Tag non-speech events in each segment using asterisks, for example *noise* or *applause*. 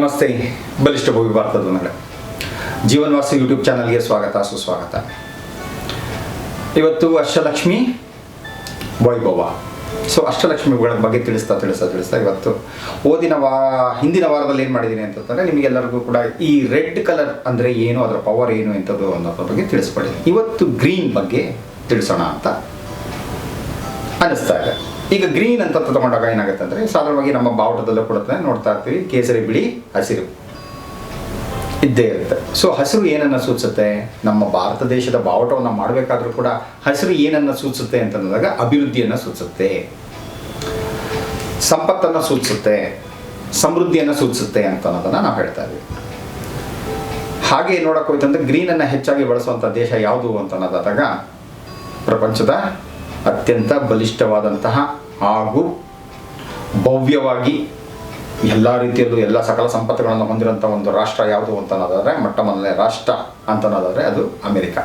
ನಮಸ್ತೆ. ಬಲಿಷ್ಠ ಭೂಮಿ ಭಾರತದ ಜೀವನ್ ಜೀವನ್ವಾಸಿ ಯೂಟ್ಯೂಬ್ ಚಾನಲ್ಗೆ ಸ್ವಾಗತ, ಸುಸ್ವಾಗತ. ಇವತ್ತು ಅಷ್ಟಲಕ್ಷ್ಮಿ ವೈಭವ. ಸೊ ಅಷ್ಟಲಕ್ಷ್ಮಿಗಳ ಬಗ್ಗೆ ತಿಳಿಸ್ತಾ ತಿಳಿಸ್ತಾ ತಿಳಿಸ್ತಾ ಇವತ್ತು ಓದಿನ ವಾ, ಹಿಂದಿನ ವಾರದಲ್ಲಿ ಏನು ಮಾಡಿದ್ದೀನಿ ಅಂತಂದರೆ ನಿಮಗೆಲ್ಲರಿಗೂ ಕೂಡ ಈ ರೆಡ್ ಕಲರ್ ಅಂದರೆ ಏನು, ಅದರ ಪವರ್ ಏನು ಎಂಥದ್ದು ಅನ್ನೋದ್ರ ಬಗ್ಗೆ ತಿಳಿಸ್ಪಡಿ ಇವತ್ತು ಗ್ರೀನ್ ಬಗ್ಗೆ ತಿಳಿಸೋಣ ಅಂತ ಅನ್ನಿಸ್ತಾ ಇದೆ. ಈಗ ಗ್ರೀನ್ ಅಂತ ತಗೊಂಡಾಗ ಏನಾಗುತ್ತೆ ಅಂದರೆ ಸಾಧಾರಣವಾಗಿ ನಮ್ಮ ಬಾವುಟದಲ್ಲೇ ಕೂಡ ನೋಡ್ತಾ ಇರ್ತೀವಿ, ಕೇಸರಿ ಬಿಳಿ ಹಸಿರು ಇದ್ದೇ ಇರುತ್ತೆ. ಸೊ ಹಸಿರು ಏನನ್ನ ಸೂಚಿಸುತ್ತೆ? ನಮ್ಮ ಭಾರತ ದೇಶದ ಬಾವುಟವನ್ನು ಮಾಡಬೇಕಾದ್ರೂ ಕೂಡ ಹಸಿರು ಏನನ್ನ ಸೂಚಿಸುತ್ತೆ ಅಂತಂದಾಗ ಅಭಿವೃದ್ಧಿಯನ್ನು ಸೂಚಿಸುತ್ತೆ. ಸಂಪತ್ತನ್ನು ಸೂಚಿಸುತ್ತೆ, ಸಮೃದ್ಧಿಯನ್ನು ಸೂಚಿಸುತ್ತೆ ಅಂತ ಅನ್ನೋದನ್ನು ನಾವು ಹೇಳ್ತಾ ಇದ್ವಿ ಹಾಗೆ ಹೋಯ್ತಂದ್ರೆ ಗ್ರೀನನ್ನು ಹೆಚ್ಚಾಗಿ ಬಳಸುವಂಥ ದೇಶ ಯಾವುದು ಅಂತ ಅನ್ನೋದಾದಾಗ ಪ್ರಪಂಚದ ಅತ್ಯಂತ ಬಲಿಷ್ಠವಾದಂತಹ ಹಾಗೂ ಭವ್ಯವಾಗಿ ಎಲ್ಲ ರೀತಿಯಲ್ಲೂ ಎಲ್ಲ ಸಕಲ ಸಂಪತ್ತುಗಳನ್ನು ಹೊಂದಿರುವಂಥ ಒಂದು ರಾಷ್ಟ್ರ ಯಾವುದು ಅಂತ ಅನ್ನೋದಾದ್ರೆ ಮೊಟ್ಟ ಮೊದಲನೇ ರಾಷ್ಟ್ರ ಅಂತ ಅನ್ನೋದಾದ್ರೆ ಅದು ಅಮೆರಿಕ.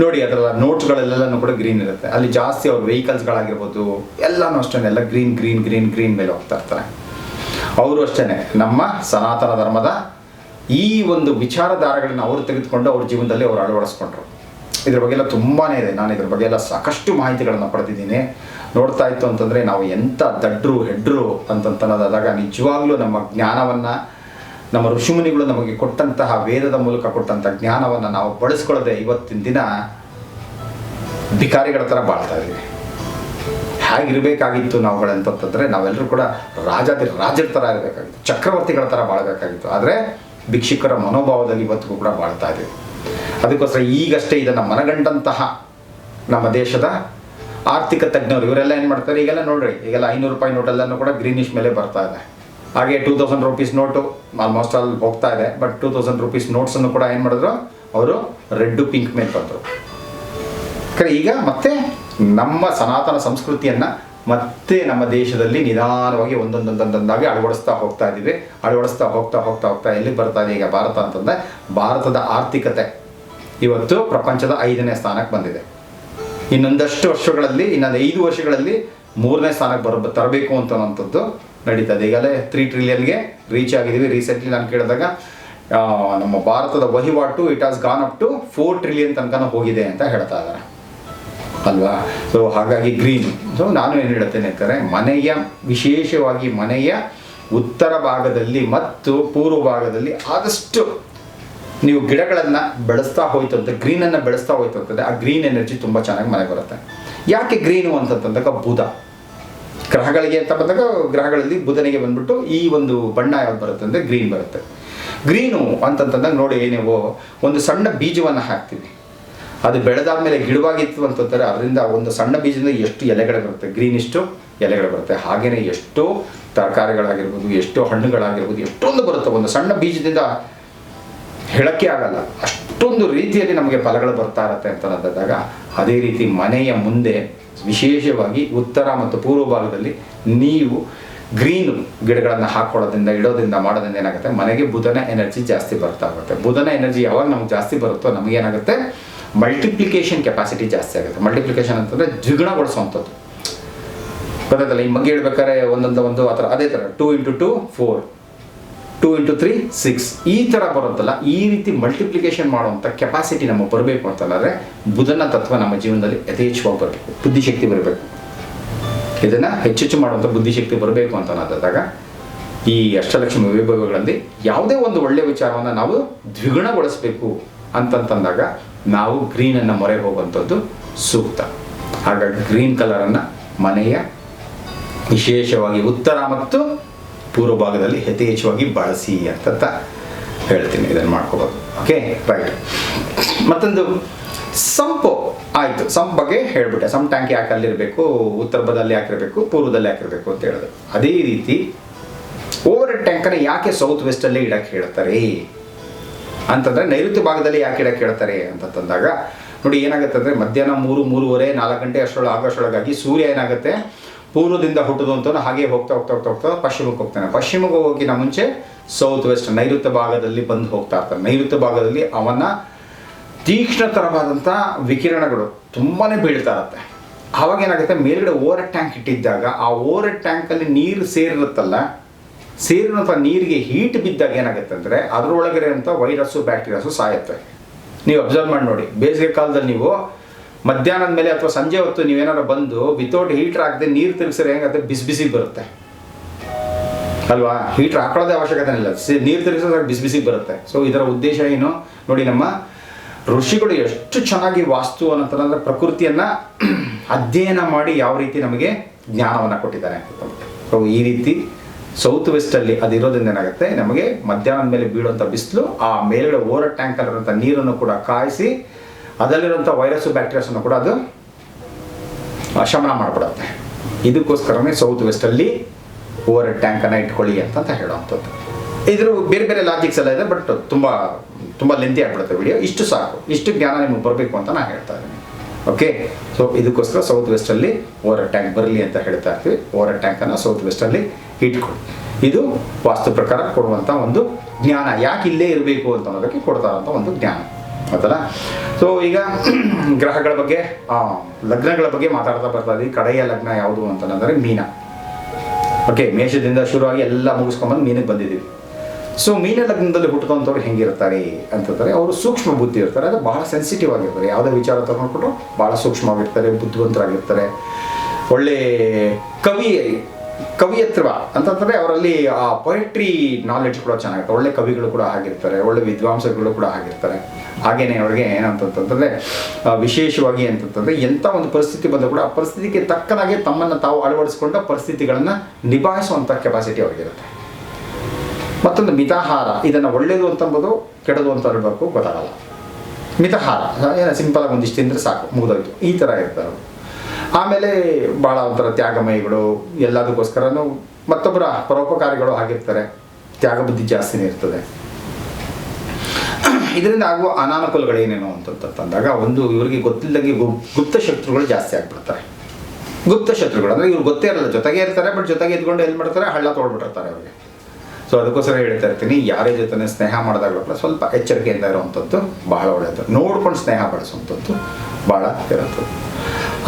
ನೋಡಿ ಅದರ ನೋಟ್ಸ್ಗಳೆಲ್ಲನೂ ಕೂಡ ಗ್ರೀನ್ ಇರುತ್ತೆ. ಅಲ್ಲಿ ಜಾಸ್ತಿ ಅವ್ರ ವೆಹಿಕಲ್ಸ್ಗಳಾಗಿರ್ಬೋದು, ಎಲ್ಲನೂ ಅಷ್ಟೇ ಎಲ್ಲ ಗ್ರೀನ್ ಗ್ರೀನ್ ಗ್ರೀನ್ ಗ್ರೀನ್ ಮೇಲೆ ಹೋಗ್ತಾ ಇರ್ತಾರೆ. ಅವರು ಅಷ್ಟೇ ನಮ್ಮ ಸನಾತನ ಧರ್ಮದ ಈ ಒಂದು ವಿಚಾರಧಾರೆಗಳನ್ನ ಅವರು ತೆಗೆದುಕೊಂಡು ಅವ್ರ ಜೀವನದಲ್ಲಿ ಅವರು ಅಳವಡಿಸ್ಕೊಂಡ್ರು. ಇದ್ರ ಬಗ್ಗೆ ಎಲ್ಲ ತುಂಬಾ ಇದೆ. ನಾನು ಇದ್ರ ಬಗ್ಗೆ ಎಲ್ಲ ಸಾಕಷ್ಟು ಮಾಹಿತಿಗಳನ್ನು ಪಡೆದಿದ್ದೀನಿ. ನೋಡ್ತಾ ಇತ್ತು ಅಂತಂದರೆ ನಾವು ಎಂಥ ದಡ್ರು, ಹೆಡ್ರು ಅಂತಂತನ್ನೋದಾದಾಗ ನಿಜವಾಗ್ಲೂ ನಮ್ಮ ಜ್ಞಾನವನ್ನು, ನಮ್ಮ ಋಷಿಮುನಿಗಳು ನಮಗೆ ಕೊಟ್ಟಂತಹ ವೇದದ ಮೂಲಕ ಕೊಟ್ಟಂಥ ಜ್ಞಾನವನ್ನು ನಾವು ಬಳಸ್ಕೊಳ್ಳದೆ ಇವತ್ತಿನ ದಿನ ಭಿಕಾರಿಗಳ ಥರ ಬಾಳ್ತಾ ಇದ್ದೀವಿ. ಹೇಗಿರಬೇಕಾಗಿತ್ತು ನಾವುಗಳಂತಂತಂದರೆ ನಾವೆಲ್ಲರೂ ಕೂಡ ರಾಜಾದಿ, ರಾಜರ ಥರ ಇರಬೇಕಾಗಿತ್ತು. ಚಕ್ರವರ್ತಿಗಳ ಥರ ಬಾಳಬೇಕಾಗಿತ್ತು. ಆದರೆ ಭಿಕ್ಷುಕರ ಮನೋಭಾವದಲ್ಲಿ ಇವತ್ತಿಗೂ ಕೂಡ ಬಾಳ್ತಾ ಇದ್ದೀವಿ. ಅದಕ್ಕೋಸ್ಕರ ಈಗಷ್ಟೇ ಇದನ್ನು ಮನಗಂಡಂತಹ ನಮ್ಮ ದೇಶದ ಆರ್ಥಿಕ ತಜ್ಞರು, ಇವರೆಲ್ಲ ಏನು ಮಾಡ್ತಾರೆ? ಈಗೆಲ್ಲ ನೋಡ್ರಿ, ಈಗೆಲ್ಲ ಐನೂರು ರೂಪಾಯಿ ನೋಟೆಲ್ಲನೂ ಕೂಡ ಗ್ರೀನಿಶ್ ಮೇಲೆ ಬರ್ತಾ ಇದೆ. ಹಾಗೆ two thousand rupees note almost ಅಲ್ಲಿ ಹೋಗ್ತಾ ಇದೆ ಬಟ್ ಟೂ ತೌಸಂಡ್ ರುಪೀಸ್ ನೋಟ್ಸನ್ನು ಕೂಡ ಏನು ಮಾಡಿದ್ರು? ಅವರು ರೆಡ್ಡು ಪಿಂಕ್ ಮೇಲೆ ಬಂದರು ಈಗ ಮತ್ತೆ ನಮ್ಮ ಸನಾತನ ಸಂಸ್ಕೃತಿಯನ್ನು ಮತ್ತೆ ನಮ್ಮ ದೇಶದಲ್ಲಿ ನಿಧಾನವಾಗಿ ಒಂದೊಂದೊಂದೊಂದಾಗಿ ಅಳವಡಿಸ್ತಾ ಹೋಗ್ತಾ ಇದ್ದೀವಿ ಅಳವಡಿಸ್ತಾ ಹೋಗ್ತಾ ಹೋಗ್ತಾ ಹೋಗ್ತಾ ಎಲ್ಲಿ ಬರ್ತಾ ಇದೆ? ಈಗ ಭಾರತ ಅಂತಂದರೆ ಭಾರತದ ಆರ್ಥಿಕತೆ. ಇವತ್ತು ಪ್ರಪಂಚದ ಐದನೇ ಸ್ಥಾನಕ್ಕೆ ಬಂದಿದೆ. ಇನ್ನೊಂದಷ್ಟು ವರ್ಷಗಳಲ್ಲಿ, ಇನ್ನೊಂದು ಐದು ವರ್ಷಗಳಲ್ಲಿ ಮೂರನೇ ಸ್ಥಾನಕ್ಕೆ ಬರ, ತರಬೇಕು ಅಂತ ಅನ್ನೋಂಥದ್ದು ನಡೀತದೆ. ಈಗಲೇ ತ್ರೀ ಟ್ರಿಲಿಯನ್ಗೆ ರೀಚ್ ಆಗಿದ್ದೀವಿ. ರೀಸೆಂಟ್ಲಿ ನಾನು ಕೇಳಿದಾಗ ನಮ್ಮ ಭಾರತದ ವಹಿವಾಟು it has gone up to four trillion ತನಕ ಹೋಗಿದೆ ಅಂತ ಹೇಳ್ತಾ ಇದ್ದಾರೆ. ಅಲ್ವಾ? ಸೊ ಹಾಗಾಗಿ ಗ್ರೀನ್ ಸೊ ನಾನು ಏನು ಹೇಳ್ತೇನೆ ಅಂತಾರೆ ಮನೆಯ, ವಿಶೇಷವಾಗಿ ಮನೆಯ ಉತ್ತರ ಭಾಗದಲ್ಲಿ ಮತ್ತು ಪೂರ್ವ ಭಾಗದಲ್ಲಿ ಆದಷ್ಟು ನೀವು ಗಿಡಗಳನ್ನು ಬೆಳೆಸ್ತಾ ಹೋಯ್ತು ಅಂತ ಗ್ರೀನನ್ನು ಬೆಳೆಸ್ತಾ ಹೋಯ್ತು ಅಂತಂದರೆ ಆ ಗ್ರೀನ್ ಎನರ್ಜಿ ತುಂಬ ಚೆನ್ನಾಗಿ ಮನೆಗೆ ಬರುತ್ತೆ. ಯಾಕೆ ಗ್ರೀನು ಅಂತಂತಂದಾಗ ಬುಧ. ಗ್ರಹಗಳಿಗೆ ಅಂತ ಬಂದಾಗ ಗ್ರಹಗಳಲ್ಲಿ ಬುಧನಿಗೆ ಬಂದ್ಬಿಟ್ಟು ಈ ಒಂದು ಬಣ್ಣ ಯಾವ್ದು ಬರುತ್ತೆ ಅಂದರೆ ಗ್ರೀನ್ ಬರುತ್ತೆ. ಗ್ರೀನು ಅಂತಂತಂದಾಗ ನೋಡಿ ನೀವು ಒಂದು ಸಣ್ಣ ಬೀಜವನ್ನು ಹಾಕ್ತೀವಿ. ಅದು ಬೆಳೆದಾದ ಮೇಲೆ ಗಿಡವಾಗಿತ್ತು ಅಂತಂದರೆ ಅದರಿಂದ ಒಂದು ಸಣ್ಣ ಬೀಜದಿಂದ ಎಷ್ಟು ಎಲೆಗಳು ಬರುತ್ತೆ? ಗ್ರೀನ್ ಇಷ್ಟು ಎಲೆಗಳು ಬರುತ್ತೆ. ಹಾಗೆಯೇ ಎಷ್ಟೋ ತರಕಾರಿಗಳಾಗಿರ್ಬೋದು, ಎಷ್ಟೋ ಹಣ್ಣುಗಳಾಗಿರ್ಬೋದು, ಎಷ್ಟೊಂದು ಬರುತ್ತೆ. ಒಂದು ಸಣ್ಣ ಬೀಜದಿಂದ ಹೇಳಕ್ಕೆ ಆಗಲ್ಲ. ಅಷ್ಟೊಂದು ರೀತಿಯಲ್ಲಿ ನಮಗೆ ಫಲಗಳು ಬರ್ತಾ ಇರತ್ತೆ ಅಂತ ಅಂದಾಗ ಅದೇ ರೀತಿ ಮನೆಯ ಮುಂದೆ ವಿಶೇಷವಾಗಿ ಉತ್ತರ ಮತ್ತು ಪೂರ್ವ ಭಾಗದಲ್ಲಿ ನೀವು ಗ್ರೀನ್ ಗಿಡಗಳನ್ನು ಹಾಕೊಳ್ಳೋದ್ರಿಂದ, ಇಡೋದ್ರಿಂದ ಮಾಡೋದ್ರಿಂದ ಏನಾಗುತ್ತೆ? ಮನೆಗೆ ಬುಧನ ಎನರ್ಜಿ ಜಾಸ್ತಿ ಬರ್ತಾ ಹೋಗುತ್ತೆ. ಬುಧನ ಎನರ್ಜಿ ಯಾವಾಗ ನಮ್ಗೆ ಜಾಸ್ತಿ ಬರುತ್ತೋ ನಮಗೇನಾಗುತ್ತೆ ಮಲ್ಟಿಪ್ಲಿಕೇಶನ್ ಕೆಪಾಸಿಟಿ ಜಾಸ್ತಿ ಆಗುತ್ತೆ. ಮಲ್ಟಿಪ್ಲಿಕೇಶನ್ ಅಂತಂದರೆ ದ್ವಿಗುಣಗೊಳಿಸುವಂಥದ್ದು. ಗೊತ್ತಾಯ್ತಲ್ಲ? ಈ ಮಗ್ಗೆ ಇಡ್ಬೇಕಾದ್ರೆ ಒಂದೊಂದು ಒಂದು ಆ ಥರ, ಅದೇ ಥರ two into two four two into three six ಈ ಥರ ಬರುತ್ತಲ್ಲ, ಈ ರೀತಿ ಮಲ್ಟಿಪ್ಲಿಕೇಶನ್ ಮಾಡುವಂಥ ಕೆಪಾಸಿಟಿ ನಮಗೆ ಬರಬೇಕು ಅಂತಂದರೆ ಬುಧನ ತತ್ವ ನಮ್ಮ ಜೀವನದಲ್ಲಿ ಯಥೇಚ್ಛವಾಗಿ ಬರಬೇಕು, ಬುದ್ಧಿಶಕ್ತಿ ಬರಬೇಕು. ಇದನ್ನು ಹೆಚ್ಚೆಚ್ಚು ಮಾಡುವಂಥ ಬುದ್ಧಿಶಕ್ತಿ ಬರಬೇಕು ಅಂತ ಅನ್ನೋದಾದಾಗ ಈ ಅಷ್ಟಲಕ್ಷ್ಮಿ ವೈಭವಗಳಲ್ಲಿ ಯಾವುದೇ ಒಂದು ಒಳ್ಳೆಯ ವಿಚಾರವನ್ನು ನಾವು ದ್ವಿಗುಣಗೊಳಿಸಬೇಕು ಅಂತಂತಂದಾಗ ನಾವು ಗ್ರೀನನ್ನು ಮೊರೆ ಹೋಗುವಂಥದ್ದು ಸೂಕ್ತ. ಹಾಗಾಗಿ ಗ್ರೀನ್ ಕಲರನ್ನು ಮನೆಯ ವಿಶೇಷವಾಗಿ ಉತ್ತರ ಮತ್ತು ಪೂರ್ವ ಭಾಗದಲ್ಲಿ ಯಥೇಚ್ಛವಾಗಿ ಬಳಸಿ ಅಂತ ಹೇಳ್ತೀನಿ. ಇದನ್ನು ಮಾಡ್ಕೋಬೋದು. ಓಕೆ ರೈಟ್ ಮತ್ತೊಂದು. ಸಂಪು ಆಯಿತು. ಸಂಪ್ ಬಗ್ಗೆ ಹೇಳ್ಬಿಟ್ಟೆ. ಸಂಪ್ ಟ್ಯಾಂಕ್ ಯಾಕೆ ಅಲ್ಲಿರಬೇಕು? ಉತ್ತರ ಭಾಗದಲ್ಲಿ ಹಾಕಿರಬೇಕು ಪೂರ್ವದಲ್ಲಿ ಹಾಕಿರಬೇಕು ಅಂತ ಹೇಳಿದೆ. ಅದೇ ರೀತಿ ಓವರ್ ಟ್ಯಾಂಕನ್ನು ಯಾಕೆ ಸೌತ್ ವೆಸ್ಟಲ್ಲಿ ಇಡಕ್ಕೆ ಹೇಳ್ತಾರೆ? ಅಂತಂದರೆ ನೈಋತ್ಯ ಭಾಗದಲ್ಲಿ ಯಾಕೆ ಇಡಕ್ಕೆ ಹೇಳ್ತಾರೆ ಅಂತಂದಾಗ ನೋಡಿ ಏನಾಗುತ್ತೆ ಅಂದರೆ ಮಧ್ಯಾಹ್ನ ಮೂರು, ಮೂರುವರೆ, ನಾಲ್ಕು ಗಂಟೆ ಅಷ್ಟರೊಳಗೆ ಆಗೋಷ್ಟರೊಳಗಾಗಿ ಸೂರ್ಯ ಏನಾಗುತ್ತೆ? ಪೂರ್ವದಿಂದ ಹುಟ್ಟುದು ಅಂತ ಹಾಗೆ ಹೋಗ್ತಾ ಹೋಗ್ತಾ ಹೋಗ್ತಾ ಹೋಗ್ತಾ ಪಶ್ಚಿಮಕ್ಕೆ ಹೋಗ್ತಾನೆ. ಪಶ್ಚಿಮಕ್ಕೆ ಹೋಗೋಕ್ಕಿಂತ ಮುಂಚೆ ಸೌತ್ ವೆಸ್ಟ್ ನೈಋತ್ಯ ಭಾಗದಲ್ಲಿ ಬಂದು ಹೋಗ್ತಾ ಇರ್ತಾನೆ. ನೈಋತ್ಯ ಭಾಗದಲ್ಲಿ ಅವನ ತೀಕ್ಷ್ಣತರವಾದಂಥ ವಿಕಿರಣಗಳು ತುಂಬಾ ಬೀಳ್ತಾ ಇರುತ್ತೆ. ಆವಾಗ ಏನಾಗುತ್ತೆ? ಮೇಲ್ಗಡೆ ಓವರ್ ಟ್ಯಾಂಕ್ ಇಟ್ಟಿದ್ದಾಗ ಆ ಓವರ್ ಟ್ಯಾಂಕಲ್ಲಿ ನೀರು ಸೇರಿರುತ್ತಲ್ಲ ಸೇರಿರುವಂಥ ನೀರಿಗೆ ಹೀಟ್ ಬಿದ್ದಾಗ ಏನಾಗುತ್ತೆ ಅಂದರೆ ಅದರೊಳಗಿರುವಂಥ ವೈರಸ್ಸು ಬ್ಯಾಕ್ಟೀರಿಯಾಸು ಸಾಯುತ್ತೆ. ನೀವು ಅಬ್ಸರ್ವ್ ಮಾಡಿ ನೋಡಿ. ಬೇಸಿಗೆ ಕಾಲದಲ್ಲಿ ನೀವು ಮಧ್ಯಾಹ್ನದ ಮೇಲೆ ಅಥವಾ ಸಂಜೆ ಹೊತ್ತು ನೀವೇನಾರು ಬಂದು ವಿತೌಟ್ ಹೀಟ್ರ್ ಹಾಕದೆ ನೀರು ತಿರುಗಿಸಿದ್ರೆ ಹೆಂಗತ್ತೆ ಬಿಸಿ ಬಿಸಿ ಬರುತ್ತೆ. ಅಲ್ವಾ? ಹೀಟ್ರ್ ಹಾಕೊಳ್ಳೋದೇ ಅವಶ್ಯಕತೆ ಇಲ್ಲ. ನೀರು ತಿರುಗಿಸಿದಾಗ ಬಿಸಿ ಬಿಸಿ ಬರುತ್ತೆ. ಸೊ ಇದರ ಉದ್ದೇಶ ಏನು? ನೋಡಿ ನಮ್ಮ ಋಷಿಗಳು ಎಷ್ಟು ಚೆನ್ನಾಗಿ ವಾಸ್ತು ಅನ್ನೋಂತಂದ್ರೆ ಪ್ರಕೃತಿಯನ್ನ *clears throat* ಅಧ್ಯಯನ ಮಾಡಿ ಯಾವ ರೀತಿ ನಮಗೆ ಜ್ಞಾನವನ್ನು ಕೊಟ್ಟಿದ್ದಾರೆ ಸೊ ಈ ರೀತಿ ಸೌತ್ ವೆಸ್ಟಲ್ಲಿ ಅದಿರೋದ್ರಿಂದ ಏನಾಗುತ್ತೆ? ನಮಗೆ ಮಧ್ಯಾಹ್ನದ ಮೇಲೆ ಬೀಳುವಂಥ ಬಿಸಿಲು, ಆ ಮೇಲ್ಗಡೆ ಓವರ್ ಟ್ಯಾಂಕಲ್ಲಿರುವಂಥ ನೀರನ್ನು ಕೂಡ ಕಾಯಿಸಿ ಅದರಲ್ಲಿರುವಂಥ ವೈರಸ್ಸು ಬ್ಯಾಕ್ಟೀರಿಯಾಸನ್ನು ಕೂಡ ಅದು ಶಮನ ಮಾಡಿಬಿಡುತ್ತೆ. ಇದಕ್ಕೋಸ್ಕರನೇ ಸೌತ್ ವೆಸ್ಟಲ್ಲಿ ಓವರ್ ಟ್ಯಾಂಕನ್ನು ಇಟ್ಕೊಳ್ಳಿ ಅಂತಂತ ಹೇಳುವಂಥದ್ದು. ಇದ್ರ ಬೇರೆ ಬೇರೆ ಲಾಜಿಕ್ಸ್ ಎಲ್ಲ ಇದೆ ಬಟ್ ತುಂಬ ತುಂಬ ಲೆಂತಿ ಆಗ್ಬಿಡುತ್ತೆ ವಿಡಿಯೋ ಇಷ್ಟು ಸಾಕು. ಇಷ್ಟು ಜ್ಞಾನ ನಿಮಗೆ ಬರಬೇಕು ಅಂತ ನಾನು ಹೇಳ್ತಾ ಇದ್ದೀನಿ. ಓಕೆ ಸೊ ಇದಕ್ಕೋಸ್ಕರ ಸೌತ್ ವೆಸ್ಟಲ್ಲಿ ಓವರ್ ಟ್ಯಾಂಕ್ ಬರಲಿ ಅಂತ ಹೇಳ್ತಾ ಇರ್ತೀವಿ. ಓವರ್ ಟ್ಯಾಂಕನ್ನು ಸೌತ್ ವೆಸ್ಟಲ್ಲಿ ಇಟ್ಕೊಳ್ಳಿ. ಇದು ವಾಸ್ತು ಪ್ರಕಾರ ಕೊಡುವಂಥ ಒಂದು ಜ್ಞಾನ. ಯಾಕೆ ಇಲ್ಲೇ ಇರಬೇಕು ಅಂತ ಅನ್ನೋದಕ್ಕೆ ಕೊಡ್ತಾರಂಥ ಒಂದು ಜ್ಞಾನ. ಆಯ್ತಲ್ಲ ಸೊ ಈಗ *clears throat* ಗ್ರಹಗಳ ಬಗ್ಗೆ ಲಗ್ನಗಳ ಬಗ್ಗೆ ಮಾತಾಡ್ತಾ ಬರ್ತಾ ಇದ್ದೀವಿ ಕಡೆಯ ಲಗ್ನ ಯಾವುದು ಅಂತಂದ್ರೆ ಮೀನ. ಓಕೆ ಮೇಷದಿಂದ ಶುರುವಾಗಿ ಎಲ್ಲ ಮುಗಿಸ್ಕೊಂಬಂದು ಮೀನಿಗೆ ಬಂದಿದ್ದೀವಿ. ಸೊ ಮೀನ ಲಗ್ನದಲ್ಲಿ ಹುಟ್ಕೊಂತವ್ರು ಹೆಂಗಿರ್ತಾರೆ ಅಂತಂದರೆ, ಅವರು ಸೂಕ್ಷ್ಮ ಬುದ್ಧಿ ಇರ್ತಾರೆ. ಅದು ಬಹಳ ಸೆನ್ಸಿಟಿವ್ ಆಗಿರ್ತಾರೆ. ಯಾವುದೇ ವಿಚಾರ ತಗೊಂಡ್ಬಿಟ್ಟು ಭಾಳ ಸೂಕ್ಷ್ಮವಾಗಿರ್ತಾರೆ, ಬುದ್ಧಿವಂತರಾಗಿರ್ತಾರೆ. ಒಳ್ಳೆ ಕವಿ ಕವಿಯತ್ವ ಅಂತಂದ್ರೆ ಅವರಲ್ಲಿ, ಆ ಪೊಯಟ್ರಿ ನಾಲೆಡ್ಜ್ ಕೂಡ ಚೆನ್ನಾಗಿರುತ್ತೆ. ಒಳ್ಳೆ ಕವಿಗಳು ಕೂಡ ಆಗಿರ್ತಾರೆ, ಒಳ್ಳೆ ವಿದ್ವಾಂಸಗಳು ಕೂಡ ಆಗಿರ್ತಾರೆ. ಹಾಗೇನೆ ಅವ್ರಿಗೆ ಏನಂತಂತಂದ್ರೆ ವಿಶೇಷವಾಗಿ ಅಂತಂತಂದ್ರೆ ಎಂಥ ಒಂದು ಪರಿಸ್ಥಿತಿ ಬಂದರೂ ಕೂಡ ಆ ಪರಿಸ್ಥಿತಿಗೆ ತಕ್ಕನಾಗೆ ತಮ್ಮನ್ನು ತಾವು ಅಳವಡಿಸಿಕೊಂಡ ಪರಿಸ್ಥಿತಿಗಳನ್ನು ನಿಭಾಯಿಸುವಂಥ ಕೆಪಾಸಿಟಿ ಅವ್ರಿಗಿರುತ್ತೆ. ಮತ್ತೊಂದು ಮಿತಾಹಾರ, ಇದನ್ನು ಒಳ್ಳೆಯದು ಅಂತಂಬೋದು, ಕೆಡದು ಅಂತ ಹೇಳಬೇಕು, ಗೊತ್ತಾಗಲ್ಲ. ಮಿತಾಹಾರ ಏನೋ ಸಿಂಪಲ್ ಆಗಿ ಒಂದಿಷ್ಟು ತಿಂದರೆ ಸಾಕು, ಮುಗಿದೋಯ್ತು. ಈ ಥರ ಇರ್ತಾರೆ. ಆಮೇಲೆ ಭಾಳ ಒಂಥರ ತ್ಯಾಗಮಯಿಗಳು ಎಲ್ಲದಕ್ಕೋಸ್ಕರನೂ ಮತ್ತೊಬ್ಬರ ಪರೋಪಕಾರಿಗಳು ಆಗಿರ್ತಾರೆ. ತ್ಯಾಗ ಬುದ್ಧಿ ಜಾಸ್ತಿನೇ ಇರ್ತದೆ. ಇದರಿಂದ ಆಗುವ ಅನಾನುಕೂಲಗಳು ಏನೇನು ಅಂತಂದಾಗ ಒಂದು ಇವರಿಗೆ ಗೊತ್ತಿಲ್ಲದಂಗೆ ಗುಪ್ತ ಶತ್ರುಗಳು ಜಾಸ್ತಿ ಆಗ್ಬಿಡ್ತಾರೆ. ಗುಪ್ತ ಶತ್ರುಗಳು ಅಂದರೆ ಇವ್ರು ಗೊತ್ತೇ ಇರಲ್ಲ, ಜೊತೆಗೆ ಇರ್ತಾರೆ ಬಟ್ ಜೊತೆಗೆ ಇದ್ಕೊಂಡು ಏನು ಮಾಡ್ತಾರೆ? ಹಳ್ಳ ತೊಗೊಳ್ಬಿಟ್ಟಿರ್ತಾರೆ ಅವ್ರಿಗೆ. ಸೊ ಅದಕ್ಕೋಸ್ಕರ ಹೇಳ್ತಾ ಇರ್ತೀನಿ, ಯಾರೇ ಜೊತೆ ಸ್ನೇಹ ಮಾಡಿದಾಗ ಸ್ವಲ್ಪ ಎಚ್ಚರಿಕೆಯಿಂದ ಇರುವಂಥದ್ದು ಬಹಳ ಒಳ್ಳೆಯದು. ನೋಡ್ಕೊಂಡು ಸ್ನೇಹ ಬಳಸುವಂಥದ್ದು ಭಾಳ ಇರುತ್ತದೆ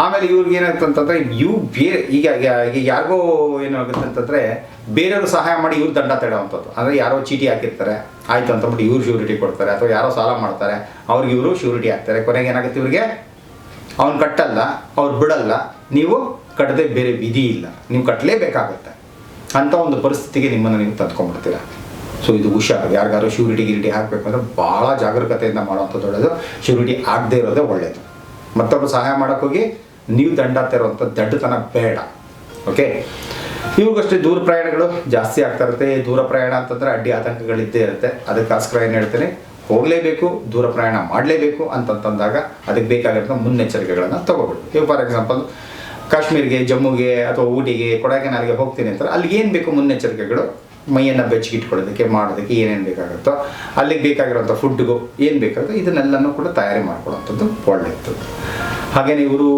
ಆಮೇಲೆ ಇವ್ರಿಗೆ ಏನಾಗ್ತಂತಂದ್ರೆ ಇವು ಬೇರೆ, ಈಗ, ಈಗ- ಯಾರಿಗೋ ಏನಾಗುತ್ತೆ ಅಂತಂದ್ರೆ, ಬೇರೆಯವರು ಸಹಾಯ ಮಾಡಿ ಇವ್ರು ದಂಡ ತಡೆಯುವಂಥದ್ದು ಅಂದರೆ ಯಾರೋ ಚೀಟಿ ಹಾಕಿರ್ತಾರೆ, ಆಯ್ತು ಅಂತಂದ್ಬಿಟ್ಟು ಇವ್ರು ಶ್ಯೂರಿಟಿ ಕೊಡ್ತಾರೆ, ಅಥವಾ ಯಾರೋ ಸಾಲ ಮಾಡ್ತಾರೆ, ಅವ್ರಿಗೆ ಇವರು ಶ್ಯೂರಿಟಿ ಹಾಕ್ತಾರೆ. ಕೊನೆಗೆ ಏನಾಗುತ್ತೆ ಇವ್ರಿಗೆ? ಅವ್ನು ಕಟ್ಟಲ್ಲ, ಅವ್ರು ಬಿಡಲ್ಲ, ನೀವು ಕಟ್ಟದೆ ಬೇರೆ ವಿಧಿ ಇಲ್ಲ. ನೀವು ಕಟ್ಟಲೇಬೇಕಾಗುತ್ತೆ ಅಂಥ ಒಂದು ಪರಿಸ್ಥಿತಿಗೆ ನಿಮ್ಮನ್ನು ನೀವು ತಂದ್ಕೊಂಡ್ಬಿಡ್ತೀರ. ಸೊ ಇದು ಹುಷಾರು. ಯಾರಿಗಾರು ಶ್ಯೂರಿಟಿ ಗಿರಿಟಿ ಹಾಕಬೇಕು ಅಂದರೆ ಭಾಳ ಜಾಗರೂಕತೆಯಿಂದ ಮಾಡುವಂಥದ್ದು ಒಳ್ಳೆಯದು ಶ್ಯೂರಿಟಿ ಆಗದೆ ಇರೋದೇ ಒಳ್ಳೆಯದು ಮತ್ತೊಬ್ಬರು ಸಹಾಯ ಮಾಡೋಕ್ಕೋಗಿ ನೀವು ದಂಡ ತರುವಂಥ ದಡ್ಡತನ ಬೇಡ. ಓಕೆ ಇವಾಗಷ್ಟೇ ದೂರ ಪ್ರಯಾಣಗಳು ಜಾಸ್ತಿ ಆಗ್ತಾ ಇರುತ್ತೆ. ದೂರ ಪ್ರಯಾಣ ಅಂತಂದ್ರೆ ಅಡ್ಡಿ ಆತಂಕಗಳಿದ್ದೇ ಇರುತ್ತೆ. ಅದಕ್ಕೋಸ್ಕರ ಏನು ಹೇಳ್ತೇನೆ? ಹೋಗಲೇಬೇಕು, ದೂರ ಪ್ರಯಾಣ ಮಾಡಲೇಬೇಕು ಅಂತಂತಂದಾಗ ಅದಕ್ಕೆ ಬೇಕಾಗಿರೋ ಮುನ್ನೆಚ್ಚರಿಕೆಗಳನ್ನು ತಗೋಬೇಕು. ಈಗ ಫಾರ್ ಎಕ್ಸಾಂಪಲ್ ಕಾಶ್ಮೀರ್ಗೆ, ಜಮ್ಮುಗೆ ಅಥವಾ ಊಟಿಗೆ ಕೊಡಾಕೆನಾಲ್ಗೆ ಹೋಗ್ತೀನಿ ಅಂತಾರೆ. ಅಲ್ಲಿಗೆ ಏನು ಬೇಕು ಮುನ್ನೆಚ್ಚರಿಕೆಗಳು? ಮೈಯನ್ನು ಬೆಚ್ಚಗಿಟ್ಕೊಳ್ಳೋದಕ್ಕೆ, ಮಾಡೋದಕ್ಕೆ ಏನೇನು ಬೇಕಾಗುತ್ತೋ ಅಲ್ಲಿಗೆ ಬೇಕಾಗಿರೋಂಥ ಫುಡ್ಗೂ ಏನು ಬೇಕಾಗುತ್ತೋ ಇದನ್ನೆಲ್ಲನೂ ಕೂಡ ತಯಾರಿ ಮಾಡ್ಕೊಳ್ಳೋವಂಥದ್ದು ಒಳ್ಳೆಯದು. ಹಾಗೇನೆ ಇವರು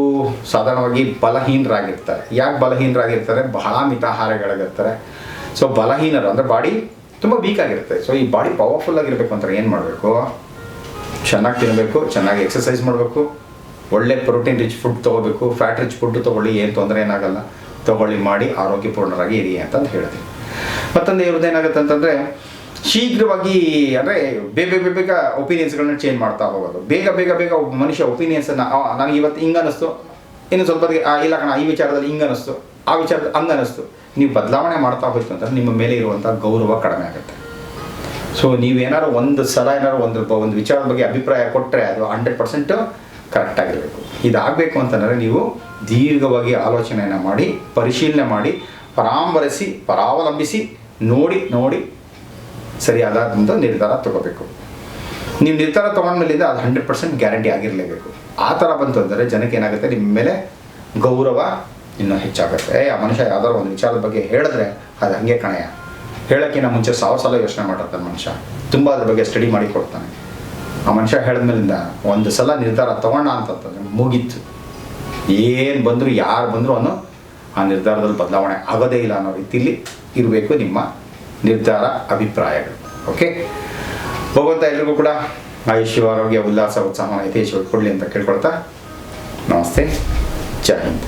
ಸಾಧಾರಣವಾಗಿ ಬಲಹೀನರಾಗಿರ್ತಾರೆ. ಯಾಕೆ ಬಲಹೀನರಾಗಿರ್ತಾರೆ? ಬಹಳ ಮಿತಾಹಾರಗಳಾಗಿರ್ತಾರೆ. ಸೊ ಬಲಹೀನರು ಅಂದರೆ ಬಾಡಿ ತುಂಬ ವೀಕ್ ಆಗಿರುತ್ತೆ. ಸೊ ಈ ಬಾಡಿ ಪವರ್ಫುಲ್ ಆಗಿರಬೇಕು ಅಂತ ಏನು ಮಾಡಬೇಕು? ಚೆನ್ನಾಗಿ ತಿನ್ನಬೇಕು ಚೆನ್ನಾಗಿ ಎಕ್ಸಸೈಸ್ ಮಾಡಬೇಕು, ಒಳ್ಳೆ ಪ್ರೋಟೀನ್ ರಿಚ್ ಫುಡ್ ತೊಗೋಬೇಕು ಫ್ಯಾಟ್ ರಿಚ್ ಫುಡ್ ತೊಗೊಳ್ಳಿ, ಏನು ತೊಂದರೆ ಏನಾಗಲ್ಲ, ತೊಗೊಳ್ಳಿ, ಮಾಡಿ ಆರೋಗ್ಯಪೂರ್ಣರಾಗಿ ಇರಿ ಅಂತಂದು ಹೇಳ್ತೀನಿ. ಮತ್ತೊಂದು ಇವ್ರದ್ದು ಏನಾಗುತ್ತೆ ಅಂತಂದರೆ ಶೀಘ್ರವಾಗಿ, ಅಂದರೆ ಬೇಗ ಬೇಗ ಬೇಗ ಒಪಿನಿಯನ್ಸ್ಗಳನ್ನ ಚೇಂಜ್ ಮಾಡ್ತಾ ಹೋಗೋದು. ಬೇಗ ಬೇಗ ಬೇಗ ಒಬ್ಬ ಮನುಷ್ಯ ಒಪಿನಿಯನ್ಸನ್ನು ನನಗೆ ಇವತ್ತು ಹಿಂಗೆ ಅನ್ನಿಸ್ತು ಇನ್ನು ಸ್ವಲ್ಪ ಇಲ್ಲ ಕಣ, ಈ ವಿಚಾರದಲ್ಲಿ ಹಿಂಗೆ ಅನ್ನಿಸ್ತು ಆ ವಿಚಾರದಲ್ಲಿ ಹಂಗೆ ಅನ್ನಿಸ್ತು ನೀವು ಬದಲಾವಣೆ ಮಾಡ್ತಾ ಹೋಯ್ತು ಅಂತಂದ್ರೆ ನಿಮ್ಮ ಮೇಲೆ ಇರುವಂಥ ಗೌರವ ಕಡಿಮೆ ಆಗುತ್ತೆ. ಸೊ ನೀವೇನಾದ್ರು ಒಂದು ಸಲ ಏನಾದ್ರು ಒಂದು ಒಂದು ವಿಚಾರದ ಬಗ್ಗೆ ಅಭಿಪ್ರಾಯ ಕೊಟ್ಟರೆ ಅದು ಹಂಡ್ರೆಡ್ ಕರೆಕ್ಟ್ ಆಗಿರಬೇಕು. ಇದಾಗಬೇಕು ಅಂತಂದರೆ ನೀವು ದೀರ್ಘವಾಗಿ ಆಲೋಚನೆಯನ್ನು ಮಾಡಿ, ಪರಿಶೀಲನೆ ಮಾಡಿ ಪರಾಮರಿಸಿ ಪರಾವಲಂಬಿಸಿ, ನೋಡಿ ನೋಡಿ ಸರಿಯಾದ ಒಂದು ನಿರ್ಧಾರ ತಗೋಬೇಕು. ನೀವು ನಿರ್ಧಾರ ತೊಗೊಂಡ್ಮೇಲಿಂದ ಅದು ಹಂಡ್ರೆಡ್ ಪರ್ಸೆಂಟ್ ಗ್ಯಾರಂಟಿ ಆಗಿರಲೇಬೇಕು. ಆ ಥರ ಬಂತು ಅಂದರೆ ಜನಕ್ಕೆ ಏನಾಗುತ್ತೆ? ನಿಮ್ಮ ಮೇಲೆ ಗೌರವ ಇನ್ನೂ ಹೆಚ್ಚಾಗುತ್ತೆ. ಆ ಮನುಷ್ಯ ಯಾವ್ದಾದ್ರು ಒಂದು ವಿಚಾರದ ಬಗ್ಗೆ ಹೇಳಿದ್ರೆ ಅದು ಹಂಗೆ ಕಣಯ ಹೇಳೋಕ್ಕಿಂತ ಮುಂಚೆ ಸಾವಿರ ಸಲ ಯೋಚನೆ ಮಾಡಿರ್ತಾನೆ ಮನುಷ್ಯ. ತುಂಬ ಅದ್ರ ಬಗ್ಗೆ ಸ್ಟಡಿ ಮಾಡಿ ಕೊಡ್ತಾನೆ. ಆ ಮನುಷ್ಯ ಹೇಳಿದ್ಮೇಲಿಂದ ಒಂದು ಸಲ ನಿರ್ಧಾರ ತಗೊಂಡ ಅಂತಂತಂದ್ರೆ ಮುಗೀತು. ಏನು ಬಂದರೂ ಯಾರು ಬಂದರೂ ಅನ್ನೋ ಆ ನಿರ್ಧಾರದಲ್ಲಿ ಬದಲಾವಣೆ ಆಗೋದೇ ಇಲ್ಲ ಅನ್ನೋ ರೀತಿಯಲ್ಲಿ ಇರಬೇಕು ನಿಮ್ಮ ನಿರ್ಧಾರ, ಅಭಿಪ್ರಾಯಗಳು. ಓಕೆ ಭಗವಂತ ಎಲ್ರಿಗೂ ಕೂಡ ಆಯುಷ್ಯ, ಆರೋಗ್ಯ, ಉಲ್ಲಾಸ, ಉತ್ಸಾಹ ಯಥೇಚ್ಛವಾಗಿ ಕೊಡಲಿ ಅಂತ ಕೇಳ್ಕೊಳ್ತಾ ನಮಸ್ತೆ. ಜೈ ಹಿಂದ್.